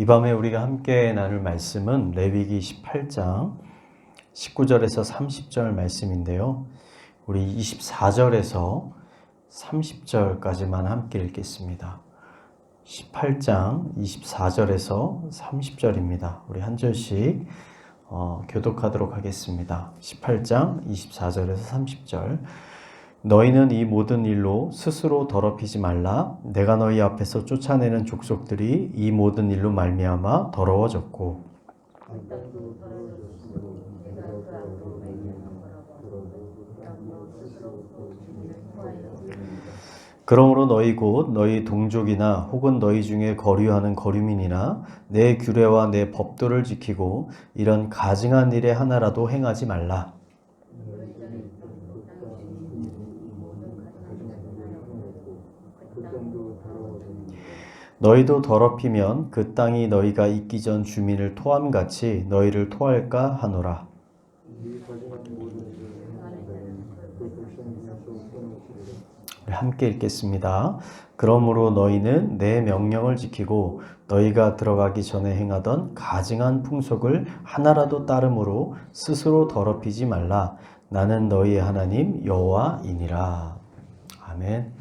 이 밤에 우리가 함께 나눌 말씀은 레위기 18장 19절에서 30절 말씀인데요. 우리 24절에서 30절까지만 함께 읽겠습니다. 18장 24절에서 30절입니다. 우리 한 절씩 어, 교독하도록 하겠습니다. 18장 24절에서 30절. 너희는 이 모든 일로 스스로 더럽히지 말라. 내가 너희 앞에서 쫓아내는 족속들이 이 모든 일로 말미암아 더러워졌고 그러므로 너희 곧 너희 동족이나 혹은 너희 중에 거류하는 거류민이나 내 규례와 내 법도를 지키고 이런 가증한 일에 하나라도 행하지 말라. 너희도 더럽히면 그 땅이 너희가 있기 전 주민을 토함같이 너희를 토할까 하노라. 함께 읽겠습니다. 그러므로 너희는 내 명령을 지키고 너희가 들어가기 전에 행하던 가증한 풍속을 하나라도 따름으로 스스로 더럽히지 말라. 나는 너희의 하나님 여호와이니라. 아멘.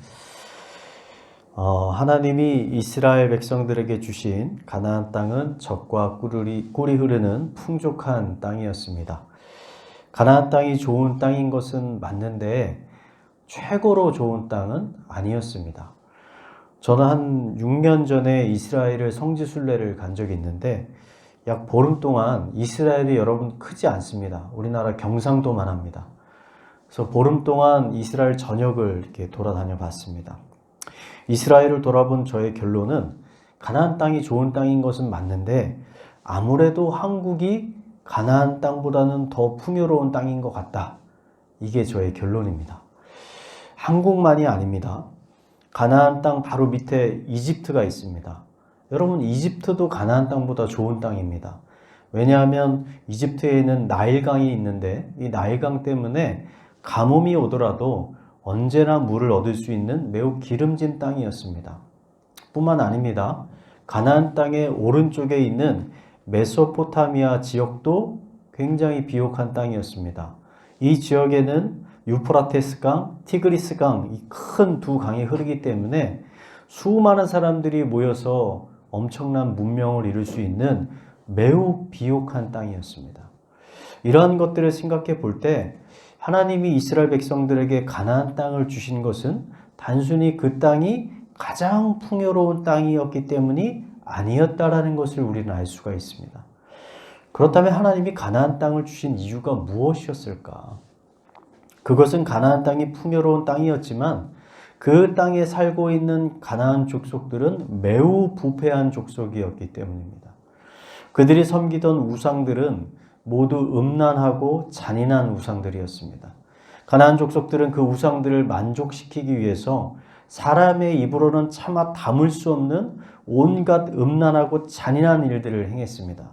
어, 하나님이 이스라엘 백성들에게 주신 가나안 땅은 젖과 꿀이, 꿀이 흐르는 풍족한 땅이었습니다. 가나안 땅이 좋은 땅인 것은 맞는데 최고로 좋은 땅은 아니었습니다. 저는 한 6년 전에 이스라엘을 성지순례를 간 적이 있는데 약 보름 동안 이스라엘이 여러분 크지 않습니다. 우리나라 경상도만 합니다. 그래서 보름 동안 이스라엘 전역을 이렇게 돌아다녀 봤습니다. 이스라엘을 돌아본 저의 결론은 가나안 땅이 좋은 땅인 것은 맞는데 아무래도 한국이 가나안 땅보다는 더 풍요로운 땅인 것 같다. 이게 저의 결론입니다. 한국만이 아닙니다. 가나안 땅 바로 밑에 이집트가 있습니다. 여러분 이집트도 가나안 땅보다 좋은 땅입니다. 왜냐하면 이집트에는 나일강이 있는데 이 나일강 때문에 가뭄이 오더라도 언제나 물을 얻을 수 있는 매우 기름진 땅이었습니다. 뿐만 아닙니다. 가나안 땅의 오른쪽에 있는 메소포타미아 지역도 굉장히 비옥한 땅이었습니다. 이 지역에는 유프라테스 강, 티그리스 강, 이큰두 강이 흐르기 때문에 수많은 사람들이 모여서 엄청난 문명을 이룰 수 있는 매우 비옥한 땅이었습니다. 이러한 것들을 생각해 볼 때 하나님이 이스라엘 백성들에게 가나안 땅을 주신 것은 단순히 그 땅이 가장 풍요로운 땅이었기 때문이 아니었다라는 것을 우리는 알 수가 있습니다. 그렇다면 하나님이 가나안 땅을 주신 이유가 무엇이었을까? 그것은 가나안 땅이 풍요로운 땅이었지만 그 땅에 살고 있는 가나안 족속들은 매우 부패한 족속이었기 때문입니다. 그들이 섬기던 우상들은 모두 음란하고 잔인한 우상들이었습니다. 가나안 족속들은 그 우상들을 만족시키기 위해서 사람의 입으로는 차마 담을 수 없는 온갖 음란하고 잔인한 일들을 행했습니다.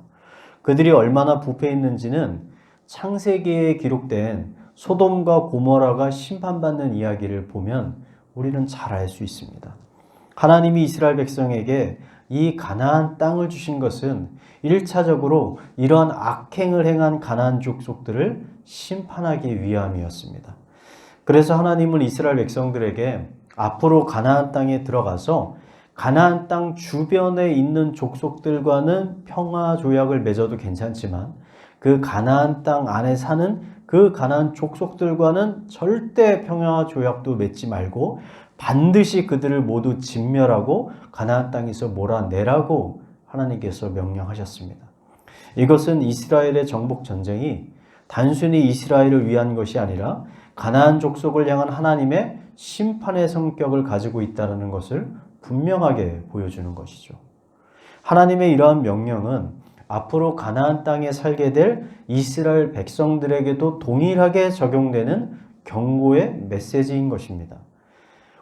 그들이 얼마나 부패했는지는 창세기에 기록된 소돔과 고모라가 심판받는 이야기를 보면 우리는 잘 알 수 있습니다. 하나님이 이스라엘 백성에게 이 가나안 땅을 주신 것은 1차적으로 이러한 악행을 행한 가나안 족속들을 심판하기 위함이었습니다. 그래서 하나님은 이스라엘 백성들에게 앞으로 가나안 땅에 들어가서 가나안 땅 주변에 있는 족속들과는 평화 조약을 맺어도 괜찮지만 그 가나안 땅 안에 사는 그 가나안 족속들과는 절대 평화 조약도 맺지 말고 반드시 그들을 모두 진멸하고 가나안 땅에서 몰아내라고 하나님께서 명령하셨습니다. 이것은 이스라엘의 정복 전쟁이 단순히 이스라엘을 위한 것이 아니라 가나안 족속을 향한 하나님의 심판의 성격을 가지고 있다는 것을 분명하게 보여주는 것이죠. 하나님의 이러한 명령은 앞으로 가나안 땅에 살게 될 이스라엘 백성들에게도 동일하게 적용되는 경고의 메시지인 것입니다.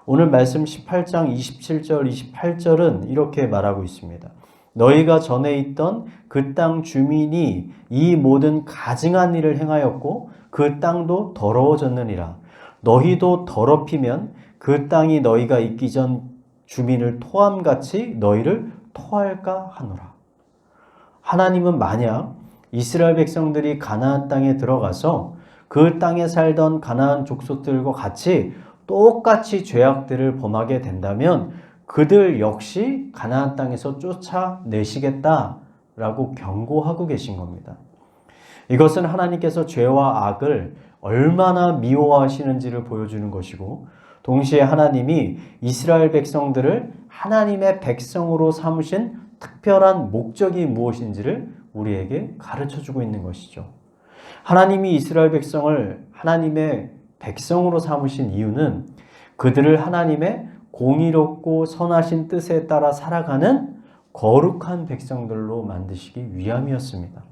오늘 말씀 18장 27절, 28절은 이렇게 말하고 있습니다. 너희가 전에 있던 그 땅 주민이 이 모든 가증한 일을 행하였고 그 땅도 더러워졌느니라. 너희도 더럽히면 그 땅이 너희가 있기 전 주민을 토함같이 너희를 토할까 하노라. 하나님은 만약 이스라엘 백성들이 가나안 땅에 들어가서 그 땅에 살던 가나안 족속들과 같이 똑같이 죄악들을 범하게 된다면 그들 역시 가나안 땅에서 쫓아내시겠다라고 경고하고 계신 겁니다. 이것은 하나님께서 죄와 악을 얼마나 미워하시는지를 보여주는 것이고 동시에 하나님이 이스라엘 백성들을 하나님의 백성으로 삼으신 특별한 목적이 무엇인지를 우리에게 가르쳐 주고 있는 것이죠. 하나님이 이스라엘 백성을 하나님의 백성으로 삼으신 이유는 그들을 하나님의 공의롭고 선하신 뜻에 따라 살아가는 거룩한 백성들로 만드시기 위함이었습니다.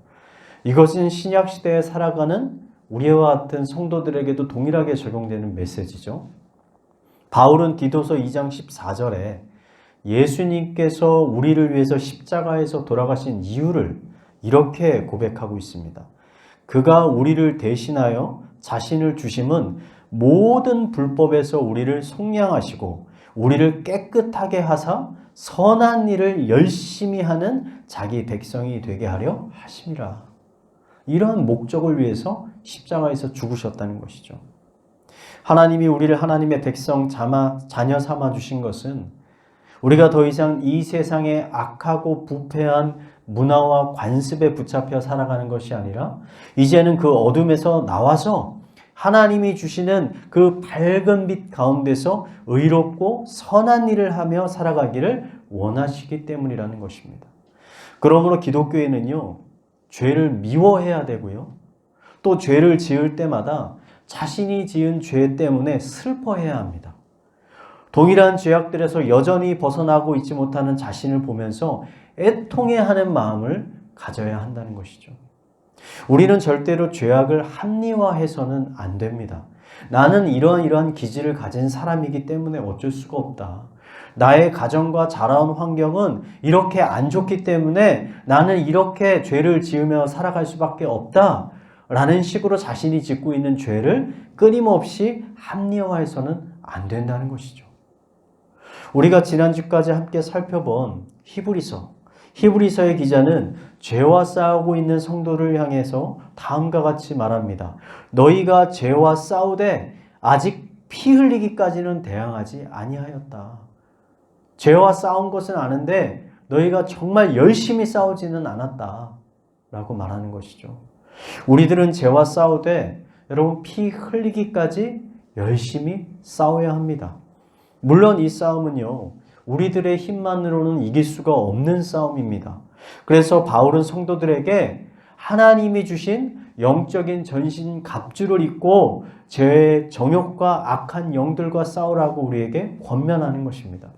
이것은 신약 시대에 살아가는 우리와 같은 성도들에게도 동일하게 적용되는 메시지죠. 바울은 디도서 2장 14절에 예수님께서 우리를 위해서 십자가에서 돌아가신 이유를 이렇게 고백하고 있습니다. 그가 우리를 대신하여 자신을 주심은 모든 불법에서 우리를 속량하시고 우리를 깨끗하게 하사 선한 일을 열심히 하는 자기 백성이 되게 하려 하심이라. 이러한 목적을 위해서 십자가에서 죽으셨다는 것이죠. 하나님이 우리를 하나님의 백성 자마, 자녀 삼아 주신 것은 우리가 더 이상 이 세상의 악하고 부패한 문화와 관습에 붙잡혀 살아가는 것이 아니라 이제는 그 어둠에서 나와서 하나님이 주시는 그 밝은 빛 가운데서 의롭고 선한 일을 하며 살아가기를 원하시기 때문이라는 것입니다. 그러므로 기독교에는요, 죄를 미워해야 되고요. 또 죄를 지을 때마다 자신이 지은 죄 때문에 슬퍼해야 합니다. 동일한 죄악들에서 여전히 벗어나고 있지 못하는 자신을 보면서 애통해하는 마음을 가져야 한다는 것이죠. 우리는 절대로 죄악을 합리화해서는 안 됩니다. 나는 이러한 이러한 기질을 가진 사람이기 때문에 어쩔 수가 없다. 나의 가정과 자라온 환경은 이렇게 안 좋기 때문에 나는 이렇게 죄를 지으며 살아갈 수밖에 없다. 라는 식으로 자신이 짓고 있는 죄를 끊임없이 합리화해서는 안 된다는 것이죠. 우리가 지난주까지 함께 살펴본 히브리서, 히브리서의 기자는 죄와 싸우고 있는 성도를 향해서 다음과 같이 말합니다. 너희가 죄와 싸우되 아직 피 흘리기까지는 대항하지 아니하였다. 죄와 싸운 것은 아는데 너희가 정말 열심히 싸우지는 않았다. 라고 말하는 것이죠. 우리들은 죄와 싸우되 여러분 피 흘리기까지 열심히 싸워야 합니다. 물론 이 싸움은요, 우리들의 힘만으로는 이길 수가 없는 싸움입니다. 그래서 바울은 성도들에게 하나님이 주신 영적인 전신 갑주를 입고 죄의 정욕과 악한 영들과 싸우라고 우리에게 권면하는 것입니다.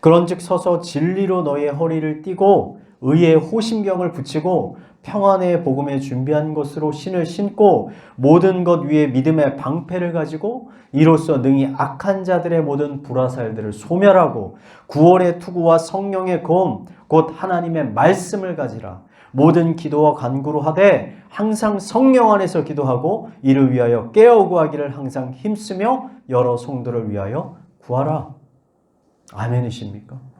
그런즉 서서 진리로 너의 허리를 띠고 의의 호심경을 붙이고 평안의 복음에 준비한 것으로 신을 신고 모든 것 위에 믿음의 방패를 가지고 이로써 능히 악한 자들의 모든 불화살들을 소멸하고 구원의 투구와 성령의 검, 곧 하나님의 말씀을 가지라. 모든 기도와 간구로 하되 항상 성령 안에서 기도하고 이를 위하여 깨어 구하기를 항상 힘쓰며 여러 성도를 위하여 구하라. 아멘이십니까?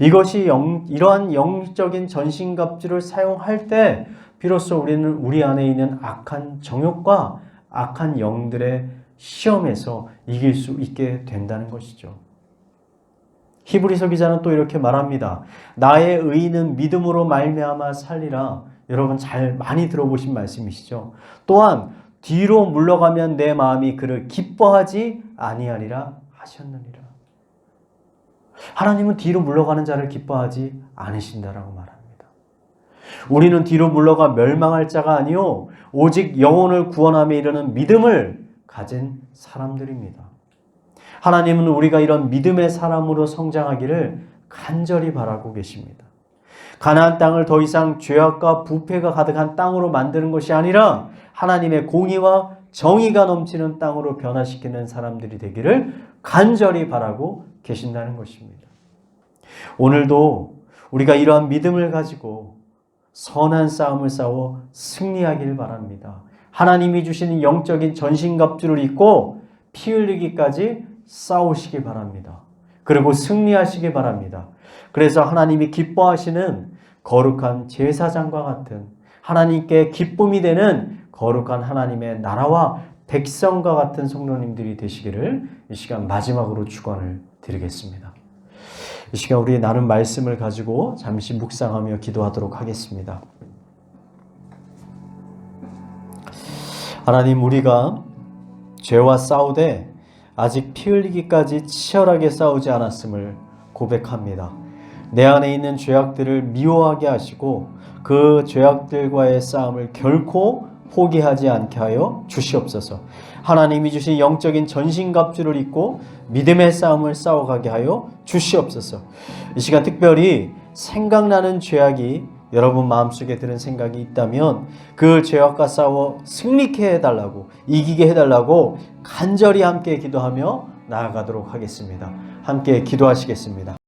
이것이 영, 이러한 영적인 전신갑주를 사용할 때 비로소 우리는 우리 안에 있는 악한 정욕과 악한 영들의 시험에서 이길 수 있게 된다는 것이죠. 히브리서 기자는 또 이렇게 말합니다. 나의 의인은 믿음으로 말미암아 살리라. 여러분 잘 많이 들어보신 말씀이시죠. 또한 뒤로 물러가면 내 마음이 그를 기뻐하지 아니하리라 하셨느니라. 하나님은 뒤로 물러가는 자를 기뻐하지 않으신다라고 말합니다. 우리는 뒤로 물러가 멸망할 자가 아니요 오직 영혼을 구원함에 이르는 믿음을 가진 사람들입니다. 하나님은 우리가 이런 믿음의 사람으로 성장하기를 간절히 바라고 계십니다. 가나안 땅을 더 이상 죄악과 부패가 가득한 땅으로 만드는 것이 아니라 하나님의 공의와 정의가 넘치는 땅으로 변화시키는 사람들이 되기를 간절히 바라고 계신다는 것입니다. 오늘도 우리가 이러한 믿음을 가지고 선한 싸움을 싸워 승리하기를 바랍니다. 하나님이 주시는 영적인 전신갑주를 입고 피 흘리기까지 싸우시기 바랍니다. 그리고 승리하시기 바랍니다. 그래서 하나님이 기뻐하시는 거룩한 제사장과 같은 하나님께 기쁨이 되는 거룩한 하나님의 나라와 백성과 같은 성도님들이 되시기를 이 시간 마지막으로 축원을 드리겠습니다. 이 시간 우리 나눈 말씀을 가지고 잠시 묵상하며 기도하도록 하겠습니다. 하나님 우리가 죄와 싸우되 아직 피 흘리기까지 치열하게 싸우지 않았음을 고백합니다. 내 안에 있는 죄악들을 미워하게 하시고 그 죄악들과의 싸움을 결코 포기하지 않게 하여 주시옵소서. 하나님이 주신 영적인 전신갑주를 입고 믿음의 싸움을 싸워가게 하여 주시옵소서. 이 시간 특별히 생각나는 죄악이 여러분 마음속에 드는 생각이 있다면 그 죄악과 싸워 승리케 해달라고 이기게 해달라고 간절히 함께 기도하며 나아가도록 하겠습니다. 함께 기도하시겠습니다.